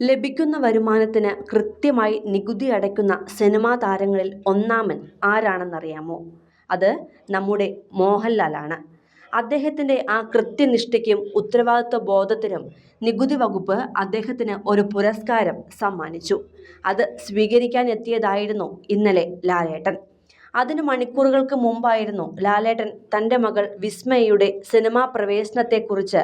ലഭിക്കുന്ന വരുമാനത്തിന് കൃത്യമായി നികുതി അടയ്ക്കുന്ന സിനിമാ താരങ്ങളിൽ ഒന്നാമൻ ആരാണെന്നറിയാമോ? അത് നമ്മുടെ മോഹൻലാലാണ്. അദ്ദേഹത്തിന്റെ ആ കൃത്യനിഷ്ഠയ്ക്കും ഉത്തരവാദിത്വ ബോധത്തിനും നികുതി വകുപ്പ് അദ്ദേഹത്തിന് ഒരു പുരസ്കാരം സമ്മാനിച്ചു. അത് സ്വീകരിക്കാനെത്തിയതായിരുന്നു ഇന്നലെ ലാലേട്ടൻ. അതിന് മണിക്കൂറുകൾക്ക് മുമ്പായിരുന്നു ലാലേട്ടൻ തന്റെ മകൾ വിസ്മയയുടെ സിനിമാ പ്രവേശനത്തെക്കുറിച്ച്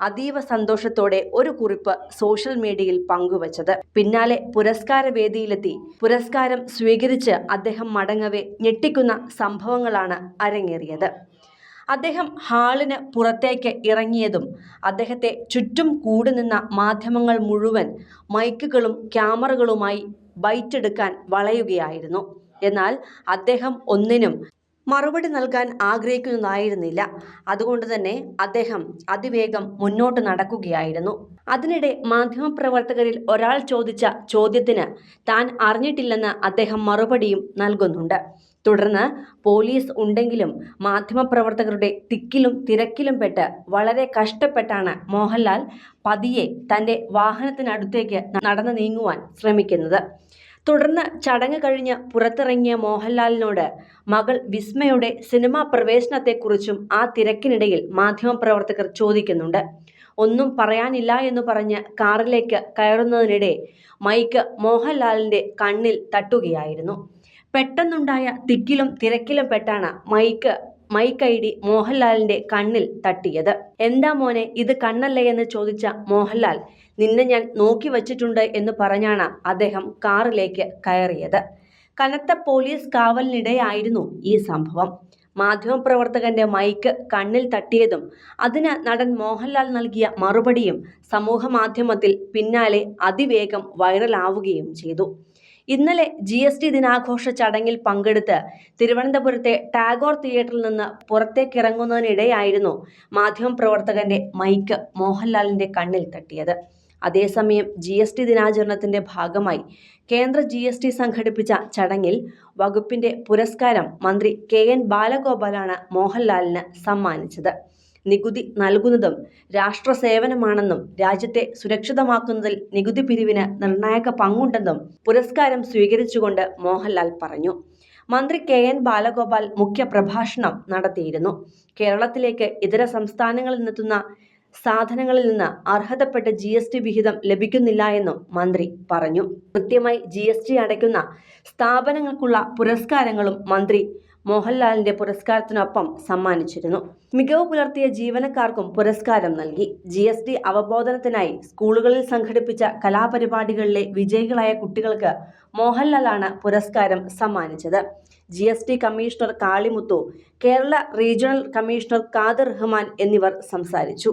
അതീവ സന്തോഷത്തോടെ ഒരു കുറിപ്പ് സോഷ്യൽ മീഡിയയിൽ പങ്കുവച്ചത്. പിന്നാലെ പുരസ്കാര വേദിയിലെത്തി. പുരസ്കാരം സ്വീകരിച്ച് അദ്ദേഹം മടങ്ങവെ ഞെട്ടിക്കുന്ന സംഭവങ്ങളാണ് അരങ്ങേറിയത്. അദ്ദേഹം ഹാളിന് പുറത്തേക്ക് ഇറങ്ങിയതും അദ്ദേഹത്തെ ചുറ്റും കൂടു നിന്ന മാധ്യമങ്ങൾ മുഴുവൻ മൈക്കുകളും ക്യാമറകളുമായി ബൈറ്റെടുക്കാൻ വളയുകയായിരുന്നു. എന്നാൽ അദ്ദേഹം ഒന്നിനും മറുപടി നൽകാൻ ആഗ്രഹിക്കുന്നതായിരുന്നില്ല. അതുകൊണ്ട് തന്നെ അദ്ദേഹം അതിവേഗം മുന്നോട്ട് നടക്കുകയായിരുന്നു. അതിനിടെ മാധ്യമപ്രവർത്തകരിൽ ഒരാൾ ചോദിച്ച ചോദ്യത്തിന് താൻ അറിഞ്ഞിട്ടില്ലെന്ന് അദ്ദേഹം മറുപടിയും നൽകുന്നുണ്ട്. തുടർന്ന് പോലീസ് ഉണ്ടെങ്കിലും മാധ്യമപ്രവർത്തകരുടെ തിക്കിലും തിരക്കിലും പെട്ട് വളരെ കഷ്ടപ്പെട്ടാണ് മോഹൻലാൽ പതിയെ തന്റെ വാഹനത്തിനടുത്തേക്ക് നടന്നു നീങ്ങുവാൻ ശ്രമിക്കുന്നത്. തുടർന്ന് ചടങ്ങ് കഴിഞ്ഞ് പുറത്തിറങ്ങിയ മോഹൻലാലിനോട് മകൾ വിസ്മയുടെ സിനിമാ പ്രവേശനത്തെക്കുറിച്ചും ആ തിരക്കിനിടയിൽ മാധ്യമപ്രവർത്തകർ ചോദിക്കുന്നുണ്ട്. ഒന്നും പറയാനില്ല എന്ന് പറഞ്ഞ് കാറിലേക്ക് കയറുന്നതിനിടെ മൈക്ക് മോഹൻലാലിന്റെ കണ്ണിൽ തട്ടുകയായിരുന്നു. പെട്ടെന്നുണ്ടായ തിക്കിലും തിരക്കിലും പെട്ടാണ് മൈക്ക് മൈക്ക് ഐ ഡി മോഹൻലാലിന്റെ കണ്ണിൽ തട്ടിയത്. എന്താ മോനെ ഇത് കണ്ണല്ലേ? എന്ന് ചോദിച്ച മോഹൻലാൽ നിന്നെ ഞാൻ നോക്കി വച്ചിട്ടുണ്ട് എന്ന് പറഞ്ഞാണ് അദ്ദേഹം കാറിലേക്ക് കയറിയത്. കനത്ത പോലീസ് കാവലിനിടെയായിരുന്നു ഈ സംഭവം. മാധ്യമപ്രവർത്തകന്റെ മൈക്ക് കണ്ണിൽ തട്ടിയതും അതിന് നടൻ മോഹൻലാൽ നൽകിയ മറുപടിയും സമൂഹ മാധ്യമത്തിൽ പിന്നാലെ അതിവേഗം വൈറലാവുകയും ചെയ്തു. ഇന്നലെ ജി എസ് ടി ദിനാഘോഷ ചടങ്ങിൽ പങ്കെടുത്ത് തിരുവനന്തപുരത്തെ ടാഗോർ തിയേറ്ററിൽ നിന്ന് പുറത്തേക്കിറങ്ങുന്നതിനിടെയായിരുന്നു മാധ്യമപ്രവർത്തകന്റെ മൈക്ക് മോഹൻലാലിന്റെ കണ്ണിൽ തട്ടിയത്. അതേസമയം ജി എസ് ടി ദിനാചരണത്തിന്റെ ഭാഗമായി കേന്ദ്ര ജി എസ് ടി സംഘടിപ്പിച്ച ചടങ്ങിൽ വകുപ്പിന്റെ പുരസ്കാരം മന്ത്രി കെ എൻ ബാലഗോപാലാണ് മോഹൻലാലിന് സമ്മാനിച്ചത്. നികുതി നൽകുന്നതും രാഷ്ട്ര സേവനമാണെന്നും രാജ്യത്തെ സുരക്ഷിതമാക്കുന്നതിൽ നികുതി പിരിവിന് നിർണായക പങ്കുണ്ടെന്നും പുരസ്കാരം സ്വീകരിച്ചുകൊണ്ട് മോഹൻലാൽ പറഞ്ഞു. മന്ത്രി കെ എൻ ബാലഗോപാൽ മുഖ്യപ്രഭാഷണം നടത്തിയിരുന്നു. കേരളത്തിലേക്ക് ഇതര സംസ്ഥാനങ്ങളിൽ നിന്നെത്തുന്ന സാധനങ്ങളിൽ നിന്ന് അർഹതപ്പെട്ട ജി എസ് ടി വിഹിതം ലഭിക്കുന്നില്ല എന്നും മന്ത്രി പറഞ്ഞു. കൃത്യമായി ജി എസ് ടി അടയ്ക്കുന്ന സ്ഥാപനങ്ങൾക്കുള്ള പുരസ്കാരങ്ങളും മന്ത്രി മോഹൻലാലിന്റെ പുരസ്കാരത്തിനൊപ്പം സമ്മാനിച്ചിരുന്നു. മികവ് പുലർത്തിയ ജീവനക്കാർക്കും പുരസ്കാരം നൽകി. ജി എസ് ടി അവബോധനത്തിനായി സ്കൂളുകളിൽ സംഘടിപ്പിച്ച കലാപരിപാടികളിലെ വിജയികളായ കുട്ടികൾക്ക് മോഹൻലാലാണ് പുരസ്കാരം സമ്മാനിച്ചത്. G S T commissioner Kalimuthu Kerala regional commissioner Khader Rahman എന്നിവർ സംസാരിച്ചു.